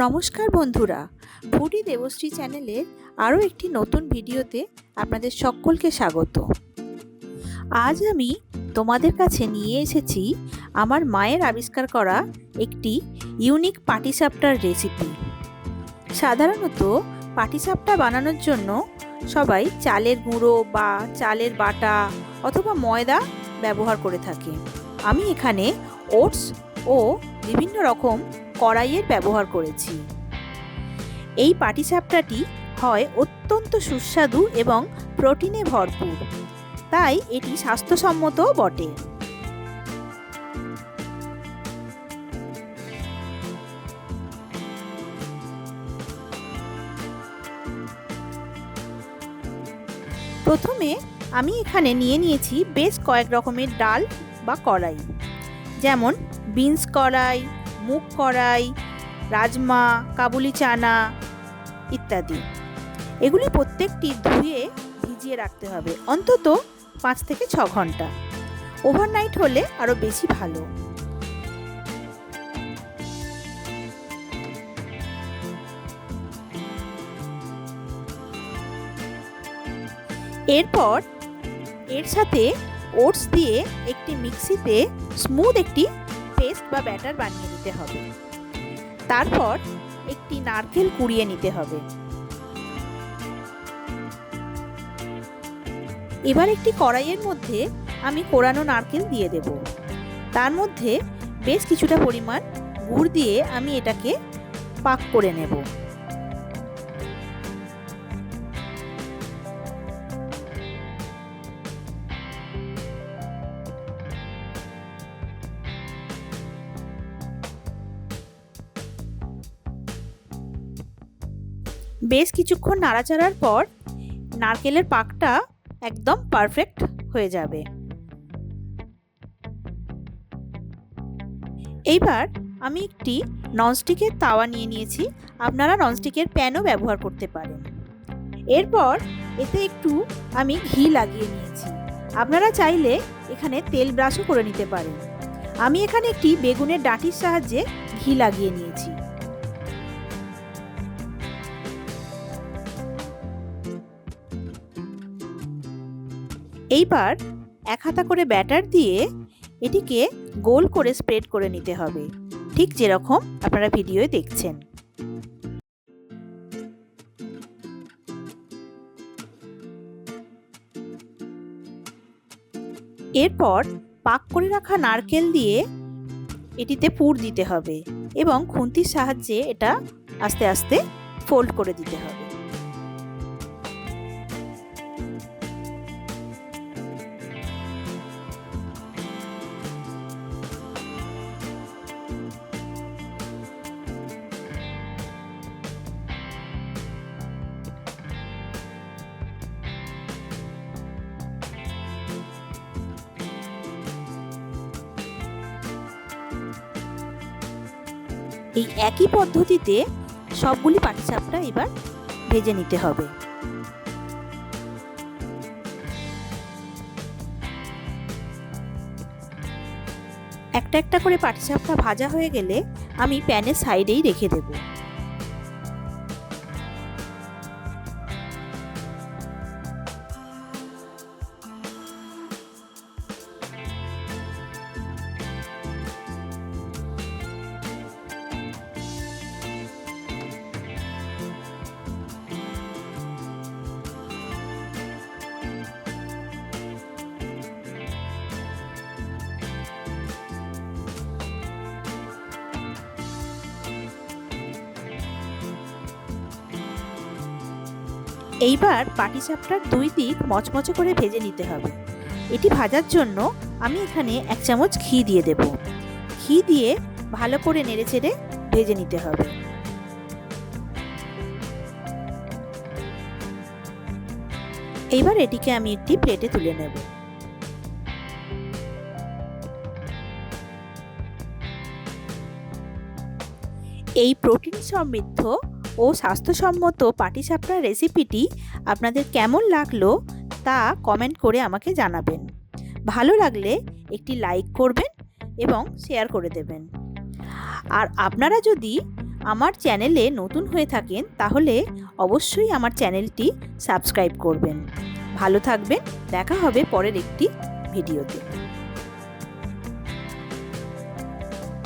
নমস্কার বন্ধুরা ফুডি দেবশ্রী চ্যানেলের আরও একটি নতুন ভিডিওতে আপনাদের সকলকে স্বাগত। আজ আমি তোমাদের কাছে নিয়ে এসেছি আমার মায়ের আবিষ্কার করা একটি ইউনিক পাটিসাপটার রেসিপি। সাধারণত পাটিসাপটা বানানোর জন্য সবাই চালের গুঁড়ো বা চালের বাটা অথবা ময়দা ব্যবহার করে থাকে। আমি এখানে ওটস ও বিভিন্ন রকম কড়াইয়ের ব্যবহার করেছি। এই পাটিসাপটাটি হয় অত্যন্ত সুস্বাদু এবং প্রোটিনে ভরপুর, তাই এটি স্বাস্থ্যসম্মতও বটে। প্রথমে আমি এখানে নিয়ে নিয়েছি বেশ কয়েক রকমের ডাল বা কড়াই, যেমন বিনস কড়াই মুগ কড়াই, রাজমা, কাবুলি চানা ইত্যাদি। এগুলি প্রত্যেকটি ধুয়ে ভিজিয়ে রাখতে হবে। অন্তত পাঁচ থেকে ছ ঘণ্টা। ওভারনাইট হলে আরও বেশি ভালো। এরপর এর সাথে ওটস দিয়ে একটি মিক্সিতে স্মুথ একটি পেস্ট বা ব্যাটার বানিয়ে নিতে হবে। তারপর একটি নারকেল কুড়িয়ে নিতে হবে। এবার একটি কড়াইয়ের মধ্যে আমি কোরানো নারকেল দিয়ে দেব। তার মধ্যে বেশ কিছুটা পরিমাণ গুড় দিয়ে আমি এটাকে পাক করে নেব। বেশ কিছুক্ষণ নাড়াচাড়ার পর নারকেলের পাকটা একদম পারফেক্ট হয়ে যাবে। এইবার আমি একটি ননস্টিকের তাওয়া নিয়ে নিয়েছি। আপনারা ননস্টিকের প্যানও ব্যবহার করতে পারেন। এরপর এতে একটু আমি ঘি লাগিয়ে নিয়েছি। আপনারা চাইলে এখানে তেল ব্রাশও করে নিতে পারেন। আমি এখানে একটি বেগুনের ডাঁটির সাহায্যে ঘি লাগিয়ে নিয়েছি। এইবার এক হাতা করে ব্যাটার দিয়ে এটিকে গোল করে স্প্রেড করে নিতে হবে। ঠিক যেরকম আপনারা ভিডিওয়ে দেখছেন। এরপর পাক করে রাখা নারকেল দিয়ে এটিতে পুর দিতে হবে এবং খুন্তির সাহায্যে এটা আস্তে আস্তে ফোল্ড করে দিতে হবে। এই একই পদ্ধতিতে সবগুলি পাটিসাপটা এবার ভেজে নিতে হবে। একটা একটা করে পাটিসাপটা ভাজা হয়ে গেলে আমি প্যানের সাইডেই রেখে দেব। এইবার পাটিসাপটার দুই দিক মচমচে করে ভেজে নিতে হবে। এটি ভাজার জন্য আমি এখানে এক চামচ ঘি দিয়ে দেব। ঘি দিয়ে ভালো করে নেড়েচেড়ে ভেজে নিতে হবে। এইবার এটিকে আমি একটি প্লেটে তুলে নেব। এই প্রোটিন সমৃদ্ধ ও স্বাস্থ্যসম্মত পাটিসাপটার রেসিপিটি আপনাদের কেমন লাগল তা কমেন্ট করে আমাকে জানাবেন। ভালো লাগলে একটি লাইক করবেন এবং শেয়ার করে দেবেন। আর আপনারা যদি আমার চ্যানেলে নতুন হয়ে থাকেন, তাহলে অবশ্যই আমার চ্যানেলটি সাবস্ক্রাইব করবেন। ভালো থাকবেন, দেখা হবে পরের একটি ভিডিওতে